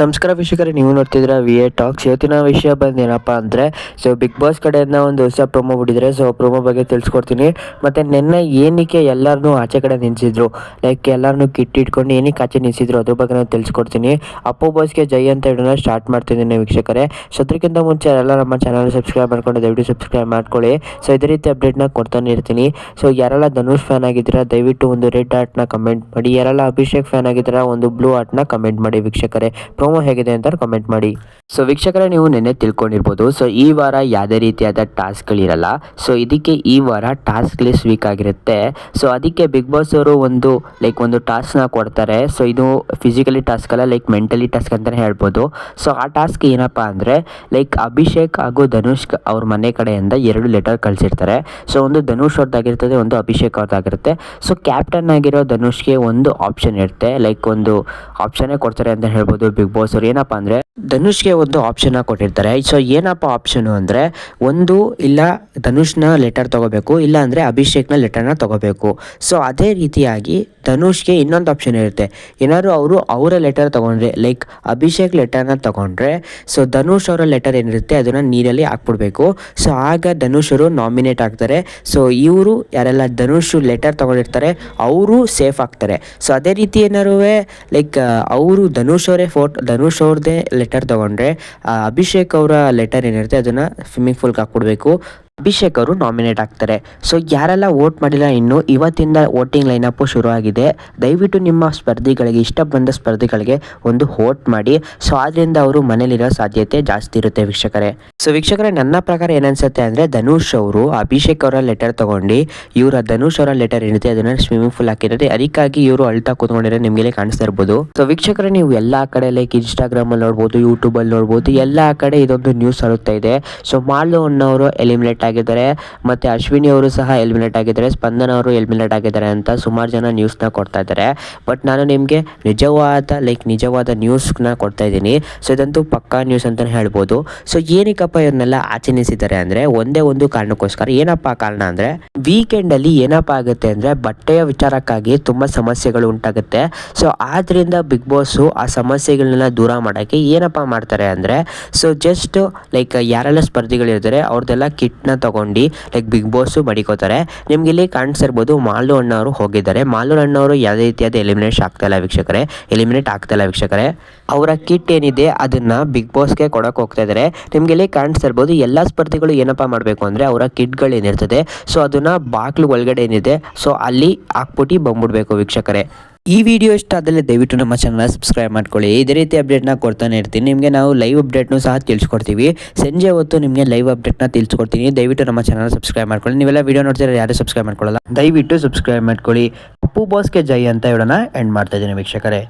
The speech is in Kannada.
ನಮಸ್ಕಾರ ವೀಕ್ಷಕರೇ, ನೀವು ನೋಡ್ತಿದ್ರ ವಿ ಎ ಟಾಕ್ಸ್ ಇವತ್ತಿನ ವಿಷಯ ಬಂದು ಏನಪ್ಪ ಅಂದರೆ ಸೊ ಬಿಗ್ ಬಾಸ್ ಕಡೆಯಿಂದ ಒಂದು ಹೊಸ ಪ್ರೊಮೋ ಬಿಟ್ಟಿದ್ರೆ ಸೊ ಪ್ರೊಮೋ ಬಗ್ಗೆ ತಿಳಿಸ್ಕೊಡ್ತೀನಿ. ಮತ್ತು ನಿನ್ನೆ ಏನಕ್ಕೆ ಎಲ್ಲರನ್ನೂ ಆಚೆ ಕಡೆ ನಿಲ್ಲಿಸಿದ್ರು ಲೈಕ್ ಎಲ್ಲರನ್ನೂ ಕಿಟ್ಟಿಟ್ಕೊಂಡು ಏನಕ್ಕೆ ಆಚೆ ನಿಲ್ಲಿಸಿದ್ರು ಅದ್ರ ಬಗ್ಗೆ ನಾನು ತಿಳಿಸ್ಕೊಡ್ತೀನಿ. ಅಪ್ಪು ಬಾಸ್ಗೆ ಜೈ ಅಂತ ಹೇಳೋಣ ಸ್ಟಾರ್ಟ್ ಮಾಡ್ತಿದ್ದೀನಿ ವೀಕ್ಷಕರೇ. ಸೊ ಅದಕ್ಕಿಂತ ಮುಂಚೆ ಎಲ್ಲ ನಮ್ಮ ಚಾನಲ್ ಸಬ್ಸ್ಕ್ರೈಬ್ ಮಾಡ್ಕೊಂಡು ದಯವಿಟ್ಟು ಸಬ್ಸ್ಕ್ರೈಬ್ ಮಾಡ್ಕೊಳ್ಳಿ. ಸೊ ಇದೇ ರೀತಿ ಅಪ್ಡೇಟ್ನ ಕೊಡ್ತಾನೆ ಇರ್ತೀನಿ. ಸೊ ಯಾರೆಲ್ಲ ಧನುಷ್ ಫ್ಯಾನ್ ಆಗಿದ್ದೀರಾ, ದಯವಿಟ್ಟು ಒಂದು ರೆಡ್ ಆರ್ಟ್ನ ಕಮೆಂಟ್ ಮಾಡಿ. ಯಾರೆಲ್ಲ ಅಭಿಷೇಕ್ ಫ್ಯಾನ್ ಆಗಿದ್ದೀರಾ, ಒಂದು ಬ್ಲೂ ಆರ್ಟ್ನ ಕಮೆಂಟ್ ಮಾಡಿ ವೀಕ್ಷಕರೇ. ಪ್ರೊಮೋ ಹೇಗಿದೆ ಅಂತ ಕಮೆಂಟ್ ಮಾಡಿ. ಸೊ ವೀಕ್ಷಕರೇ, ನೀವು ನೆನ್ನೆ ತಿಳ್ಕೊಂಡಿರ್ಬೋದು ಸೊ ಈ ವಾರ ಯಾವುದೇ ರೀತಿಯಾದ ಟಾಸ್ಕ್ಗಳಿರಲ್ಲ. ಸೊ ಇದಕ್ಕೆ ಈ ವಾರ ಟಾಸ್ಕ್ ಲಿಸ್ಟ್ ವೀಕ್ ಆಗಿರುತ್ತೆ. ಸೊ ಅದಕ್ಕೆ ಬಿಗ್ ಬಾಸ್ ಅವರು ಒಂದು ಲೈಕ್ ಒಂದು ಟಾಸ್ಕ್ನ ಕೊಡ್ತಾರೆ. ಸೊ ಇದು ಫಿಸಿಕಲಿ ಟಾಸ್ಕ್ ಅಲ್ಲ ಲೈಕ್ ಮೆಂಟಲಿ ಟಾಸ್ಕ್ ಅಂತಲೇ ಹೇಳ್ಬೋದು. ಸೊ ಆ ಟಾಸ್ಕ್ ಏನಪ್ಪ ಅಂದರೆ ಲೈಕ್ ಅಭಿಷೇಕ್ ಹಾಗೂ ಧನುಷ್ ಅವ್ರ ಮನೆ ಕಡೆಯಿಂದ ಎರಡು ಲೆಟರ್ ಕಳಿಸಿರ್ತಾರೆ. ಸೊ ಒಂದು ಧನುಷ್ ಅವ್ರದ್ದಾಗಿರ್ತದೆ, ಒಂದು ಅಭಿಷೇಕ್ ಅವ್ರದ್ದಾಗಿರುತ್ತೆ. ಸೊ ಕ್ಯಾಪ್ಟನ್ ಆಗಿರೋ ಧನುಷ್ಗೆ ಒಂದು ಆಪ್ಷನ್ ಇರುತ್ತೆ ಲೈಕ್ ಒಂದು ಆಪ್ಷನ್ನೇ ಕೊಡ್ತಾರೆ ಅಂತ ಹೇಳ್ಬೋದು ಬಿಗ್ ಬಾಸ್ ಅವ್ರು ಏನಪ್ಪ ಅಂದರೆ ಧನುಷ್ಗೆ ಒಂದು ಆಪ್ಷನ್ನ ಕೊಟ್ಟಿರ್ತಾರೆ. ಸೊ ಏನಪ್ಪ ಆಪ್ಷನು ಅಂದರೆ ಒಂದು ಇಲ್ಲ ಧನುಷ್ನ ಲೆಟರ್ ತಗೋಬೇಕು, ಇಲ್ಲ ಅಂದರೆ ಅಭಿಷೇಕ್ನ ಲೆಟರ್ನ ತಗೋಬೇಕು. ಸೊ ಅದೇ ರೀತಿಯಾಗಿ ಧನುಷ್ಗೆ ಇನ್ನೊಂದು ಆಪ್ಷನ್ ಇರುತ್ತೆ. ಏನಾದ್ರು ಅವರು ಅವರ ಲೆಟರ್ ತಗೊಂಡ್ರೆ ಲೈಕ್ ಅಭಿಷೇಕ್ ಲೆಟರ್ನ ತಗೊಂಡ್ರೆ ಸೊ ಧನುಷ್ ಅವರ ಲೆಟರ್ ಏನಿರುತ್ತೆ ಅದನ್ನು ನೀರಲ್ಲಿ ಹಾಕ್ಬಿಡ್ಬೇಕು. ಸೊ ಆಗ ಧನುಷ್ ಅವರು ನಾಮಿನೇಟ್ ಆಗ್ತಾರೆ. ಸೊ ಇವರು ಯಾರೆಲ್ಲ ಧನುಷ್ ಲೆಟರ್ ತಗೊಂಡಿರ್ತಾರೆ, ಅವರು ಸೇಫ್ ಆಗ್ತಾರೆ. ಸೊ ಅದೇ ರೀತಿ ಏನಾರು ಲೈಕ್ ಅವರು ಧನುಷ್ ಅವರೇ ಫೋಟೋ ಧನುಷ್ ಅವ್ರದ್ದೇ ಲೆಟರ್ ತಗೊಂಡ್ರೆ ಅಭಿಷೇಕ್ ಅವರ ಲೆಟರ್ ಏನಿರುತ್ತೆ ಅದನ್ನು ಸ್ವಿಮ್ಮಿಂಗ್ ಫೂಲ್ಗೆ ಹಾಕ್ಬಿಡ್ಬೇಕು ಅಭಿಷೇಕ್ ಅವರು ನಾಮಿನೇಟ್ ಆಗ್ತಾರೆ. ಸೊ ಯಾರೆಲ್ಲ ವೋಟ್ ಮಾಡಿಲ್ಲ ಇನ್ನು, ಇವತ್ತಿಂದ ವೋಟಿಂಗ್ ಲೈನ್ ಶುರು ಆಗಿದೆ ದಯವಿಟ್ಟು ನಿಮ್ಮ ಸ್ಪರ್ಧಿಗಳಿಗೆ, ಇಷ್ಟ ಬಂದ ಸ್ಪರ್ಧಿಗಳಿಗೆ ಒಂದು ವೋಟ್ ಮಾಡಿ. ಸೊ ಆದ್ರಿಂದ ಅವರು ಮನೇಲಿರೋ ಸಾಧ್ಯತೆ ಜಾಸ್ತಿ ಇರುತ್ತೆ ವೀಕ್ಷಕರೇ. ಸೊ ವೀಕ್ಷಕರೇ, ನನ್ನ ಪ್ರಕಾರ ಏನನ್ಸುತ್ತೆ ಅಂದರೆ, ಧನುಷ್ ಅವರು ಅಭಿಷೇಕ್ ಅವರ ಲೆಟರ್ ತಗೊಂಡು, ಇವರ ಧನುಷ್ ಅವರ ಲೆಟರ್ ಏನಿದೆ, ಅದನ್ನ ಸ್ವಿಮ್ಮಿಂಗ್ ಪೂಲ್ ಹಾಕಿದ್ದಾರೆ. ಅದಕ್ಕಾಗಿ ಇವರು ಅಳ್ತಾ ಕೂತ್ಕೊಂಡಿರೋ ನಿಮಗೆ ಕಾಣಿಸ್ತಾ ಇರ್ಬೋದು. ಸೊ ವೀಕ್ಷಕರೇ, ನೀವು ಎಲ್ಲ ಕಡೆ ಲೈಕ್ ಇನ್ಸ್ಟಾಗ್ರಾಮ್ ಅಲ್ಲಿ ನೋಡ್ಬೋದು ಯೂಟ್ಯೂಬಲ್ಲಿ ನೋಡ್ಬೋದು, ಎಲ್ಲ ಕಡೆ ಇದೊಂದು ನ್ಯೂಸ್ ಹರಡ್ತಾ ಇದೆ. ಸೊ ಮಾಲು ಅನ್ನೋರು ಎಲಿಮಿನೇಟ್ ಆಗಿದ್ದಾರೆ. ಮತ್ತು ಅಶ್ವಿನಿ ಅವರು ಸಹ ಎಲಿಮಿನೇಟ್ ಆಗಿದ್ದಾರೆ. ಸ್ಪಂದನ ಅವರು ಎಲಿಮಿನೇಟ್ ಆಗಿದ್ದಾರೆ ಅಂತ ಸುಮಾರು ಜನ ನ್ಯೂಸ್ನ ಕೊಡ್ತಾ ಇದ್ದಾರೆ. ಬಟ್ ನಾನು ನಿಮಗೆ ನಿಜವಾದ ಲೈಕ್ ನಿಜವಾದ ನ್ಯೂಸ್ನ ಕೊಡ್ತಾ ಇದ್ದೀನಿ. ಸೊ ಇದಂತೂ ಪಕ್ಕಾ ನ್ಯೂಸ್ ಅಂತಲೇ ಹೇಳ್ಬೋದು. ಸೊ ಏನಕ್ಕಪ್ಪ ಇವ್ರನ್ನೆಲ್ಲ ಆಚರಿಸಿದ್ದಾರೆ ಅಂದರೆ ಒಂದೇ ಒಂದು ಕಾರಣಕ್ಕೋಸ್ಕರ. ಏನಪ್ಪ ಕಾರಣ ಅಂದರೆ ವೀಕೆಂಡಲ್ಲಿ ಏನಪ್ಪ ಆಗುತ್ತೆ ಅಂದರೆ ಬಟ್ಟೆಯ ವಿಚಾರಕ್ಕಾಗಿ ತುಂಬ ಸಮಸ್ಯೆಗಳು ಉಂಟಾಗುತ್ತೆ. ಸೊ ಆದ್ದರಿಂದ ಬಿಗ್ ಬಾಸು ಆ ಸಮಸ್ಯೆಗಳನ್ನೆಲ್ಲ ದೂರ ಮಾಡೋಕ್ಕೆ ಏನಪ್ಪ ಮಾಡ್ತಾರೆ ಅಂದರೆ ಸೊ ಜಸ್ಟ್ ಲೈಕ್ ಯಾರೆಲ್ಲ ಸ್ಪರ್ಧಿಗಳಿರ್ತಾರೆ ಅವ್ರದ್ದೆಲ್ಲ ಕಿಟ್ನ ತಗೊಂಡು ಲೈಕ್ ಬಿಗ್ ಬಾಸು ಮಡಿಕೋತಾರೆ ನಿಮ್ಗೆ ಇಲ್ಲಿ ಕಾಣಿಸಿರ್ಬೋದು ಮಾಲು ಅಣ್ಣವರು ಹೋಗಿದ್ದಾರೆ. ಮಾಲು ಅಣ್ಣವರು ಯಾವುದೇ ರೀತಿಯಾದ ಎಲಿಮಿನೇಟ್ ಆಗ್ತಾ ಇಲ್ಲ ವೀಕ್ಷಕರೇ. ಎಲಿಮಿನೇಟ್ ಆಗ್ತಾ ಇಲ್ಲ ವೀಕ್ಷಕರೇ. ಅವರ ಕಿಟ್ ಏನಿದೆ ಅದನ್ನ ಬಿಗ್ ಬಾಸ್ಗೆ ಕೊಡೋಕೆ ಹೋಗ್ತಾ ಇದ್ದಾರೆ ನಿಮ್ಗೆ ಇಲ್ಲಿ ಕಾಣಿಸ್ತಾ ಇರ್ಬೋದು ಎಲ್ಲ ಸ್ಪರ್ಧಿಗಳು ಏನಪ್ಪ ಮಾಡಬೇಕು ಅಂದರೆ ಅವರ ಕಿಟ್ಗಳು ಏನಿರ್ತದೆ. ಸೊ ಅದನ್ನ ಬಾಕ್ಲು ಒಳಗಡೆ ಏನಿದೆ ಸೊ ಅಲ್ಲಿ ಹಾಕ್ಬಿಟ್ಟು ಬಂದ್ಬಿಡ್ಬೇಕು ವೀಕ್ಷಕರೇ. ಈ ವಿಡಿಯೋ ಇಷ್ಟ ಆದಲ್ಲಿ ದಯವಿಟ್ಟು ನಮ್ಮ ಚಾನಲ್ ಸಬ್ಸ್ಕ್ರೈಬ್ ಮಾಡ್ಕೊಳ್ಳಿ. ಇದೇ ರೀತಿ ಅಪ್ಡೇಟ್ನ ಕೊಡ್ತಾನೆ ಇರ್ತೀನಿ. ನಿಮಗೆ ನಾವು ಲೈವ್ ಅಪ್ಡೇಟ್ನು ಸಹ ತಿಳಿಸ್ಕೊಡ್ತೀವಿ. ಸಂಜೆ ಹೊತ್ತು ನಿಮಗೆ ಲೈವ್ ಅಪ್ಡೇಟ್ನ ತಿಳಿಸ್ಕೊಡ್ತೀನಿ. ದಯವಿಟ್ಟು ನಮ್ಮ ಚಾನಲ್ ಸಬ್ಸ್ಕ್ರೈಬ್ ಮಾಡ್ಕೊಳ್ಳಿ. ನೀವೆಲ್ಲ ವಿಡಿಯೋ ನೋಡ್ತೀರಾ ಯಾರು ಸಬ್ಸ್ಕ್ರೈಬ್ ಮಾಡ್ಕೊಳ್ಳಲ್ಲ. ದಯವಿಟ್ಟು ಸಬ್ಸ್ಕ್ರೈಬ್ ಮಾಡ್ಕೊಳ್ಳಿ. ಅಪ್ಪು ಬಾಸ್ಗೆ ಜೈ ಅಂತ ಹೇಳೋಣ. ಎಂಡ್ ಮಾಡ್ತಾ ಇದ್ದೀನಿ ವೀಕ್ಷಕರೇ.